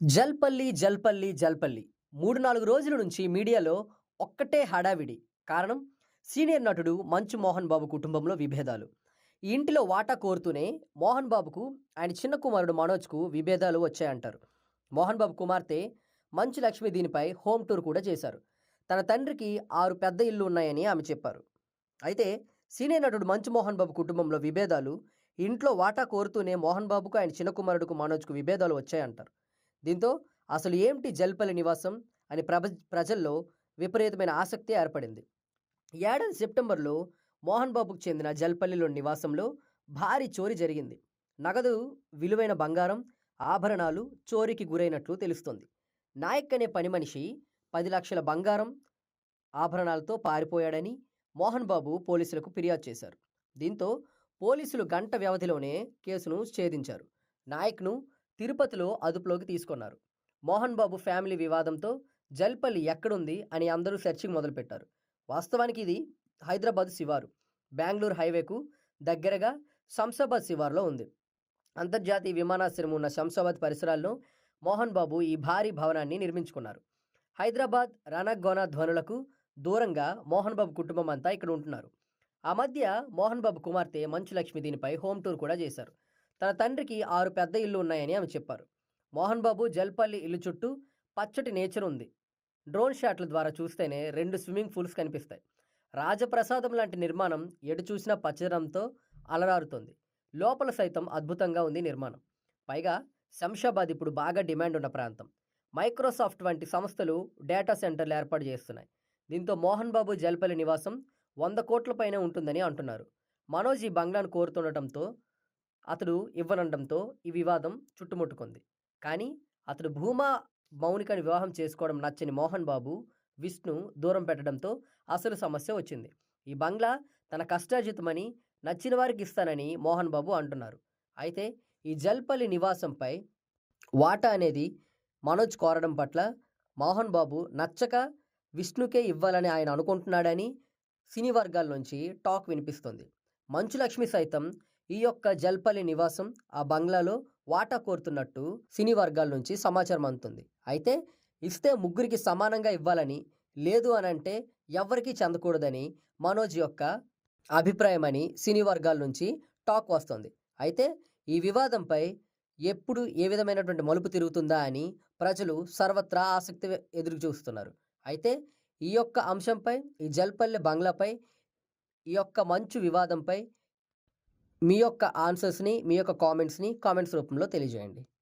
జల్పల్లి జల్పల్లి జల్పల్లి. మూడు నాలుగు రోజుల నుంచి మీడియాలో ఒక్కటే హడావిడి. కారణం? సీనియర్ నటుడు మంచు మోహన్ బాబు కుటుంబంలో విభేదాలు. ఈ ఇంటిలో వాటా కోరుతూనే మోహన్ బాబుకు ఆయన చిన్న కుమారుడు మనోజ్కు విభేదాలు వచ్చాయంటారు. మోహన్ బాబు కుమార్తె మంచు లక్ష్మి దీనిపై హోమ్ టూర్ కూడా చేశారు. తన తండ్రికి ఆరు పెద్ద ఇల్లు ఉన్నాయని ఆమె చెప్పారు. అయితే సీనియర్ నటుడు మంచు మోహన్ బాబు కుటుంబంలో విభేదాలు ఇంట్లో వాటా కోరుతూనే మోహన్ బాబుకు ఆయన చిన్న కుమారుడుకు మనోజ్కు విభేదాలు వచ్చాయంటారు. దీంతో అసలు ఏమిటి జల్పల్లి నివాసం అని ప్రభ ప్రజల్లో విపరీతమైన ఆసక్తి ఏర్పడింది. ఏడాది సెప్టెంబర్లో మోహన్ బాబుకు చెందిన జల్పల్లిలోని నివాసంలో భారీ చోరీ జరిగింది. నగదు విలువైన బంగారం ఆభరణాలు చోరీకి గురైనట్లు తెలుస్తోంది. నాయక్ అనే పని మనిషి పది లక్షల బంగారం ఆభరణాలతో పారిపోయాడని మోహన్ బాబు పోలీసులకు ఫిర్యాదు చేశారు. దీంతో పోలీసులు గంట వ్యవధిలోనే కేసును ఛేదించారు. నాయక్ను తిరుపతిలో అదుపులోకి తీసుకున్నారు. మోహన్ బాబు ఫ్యామిలీ వివాదంతో జల్పల్లి ఎక్కడుంది అని అందరూ సెర్చింగ్ మొదలుపెట్టారు. వాస్తవానికి ఇది హైదరాబాద్ శివారు. బెంగళూరు హైవేకు దగ్గరగా శంషాబాద్ శివారులో ఉంది. అంతర్జాతీయ విమానాశ్రయం ఉన్న శంషాబాద్ పరిసరాల్లో మోహన్ బాబు ఈ భారీ భవనాన్ని నిర్మించుకున్నారు. హైదరాబాద్ రణగోన ధ్వనులకు దూరంగా మోహన్ బాబు కుటుంబం అంతా ఇక్కడ ఉంటున్నారు. ఆ మధ్య మోహన్ బాబు కుమార్తె మంచు లక్ష్మి దీనిపై హోమ్ టూర్ కూడా చేశారు. తన తండ్రికి ఆరు పెద్ద ఇల్లు ఉన్నాయని ఆమె చెప్పారు. మోహన్ బాబు జల్పల్లి ఇల్లు చుట్టూ పచ్చటి నేచర్ ఉంది. డ్రోన్ షాట్ల ద్వారా చూస్తేనే రెండు స్విమ్మింగ్ పూల్స్ కనిపిస్తాయి. రాజప్రసాదం లాంటి నిర్మాణం ఎటు చూసినా పచ్చదనంతో అలరారుతోంది. లోపల సైతం అద్భుతంగా ఉంది నిర్మాణం. పైగా శంషాబాద్ ఇప్పుడు బాగా డిమాండ్ ఉన్న ప్రాంతం. మైక్రోసాఫ్ట్ వంటి సంస్థలు డేటా సెంటర్లు ఏర్పాటు చేస్తున్నాయి. దీంతో మోహన్ బాబు జల్పల్లి నివాసం వంద కోట్ల పైనే ఉంటుందని అంటున్నారు. మనోజ్ ఈ బంగ్లాను కోరుతుండటంతో అతడు ఇవ్వనండంతో ఈ వివాదం చుట్టుముట్టుకుంది. కానీ అతడు భూమా మౌనికని వివాహం చేసుకోవడం నచ్చని మోహన్ బాబు విష్ణు దూరం పెట్టడంతో అసలు సమస్య వచ్చింది. ఈ బంగ్లా తన కష్టార్జితమని నచ్చిన వారికి ఇస్తానని మోహన్ బాబు అంటున్నారు. అయితే ఈ జల్పల్లి నివాసంపై వాటా అనేది మనోజ్ కోరడం పట్ల మోహన్ బాబు నచ్చక విష్ణుకే ఇవ్వాలని ఆయన అనుకుంటున్నాడని సినీ వర్గాల నుంచి టాక్ వినిపిస్తుంది. మంచు లక్ష్మి సైతం ఈ యొక్క జల్పల్లి నివాసం ఆ బంగ్లాలో వాటా కోరుతున్నట్టు సినీ వర్గాల నుంచి సమాచారం అందుతుంది. అయితే ఇస్తే ముగ్గురికి సమానంగా ఇవ్వాలని లేదు అని అంటే ఎవరికీ చెందకూడదని మనోజ్ యొక్క అభిప్రాయం అని సినీ వర్గాల నుంచి టాక్ వస్తుంది. అయితే ఈ వివాదంపై ఎప్పుడు ఏ విధమైనటువంటి మలుపు తిరుగుతుందా అని ప్రజలు సర్వత్రా ఆసక్తి ఎదురు చూస్తున్నారు. అయితే ఈ యొక్క అంశంపై ఈ జల్పల్లి బంగ్లాపై ఈ యొక్క మంచు వివాదంపై మీ యొక్క ఆన్సర్స్ని మీ యొక్క కామెంట్స్ని కామెంట్స్ రూపంలో తెలియజేయండి.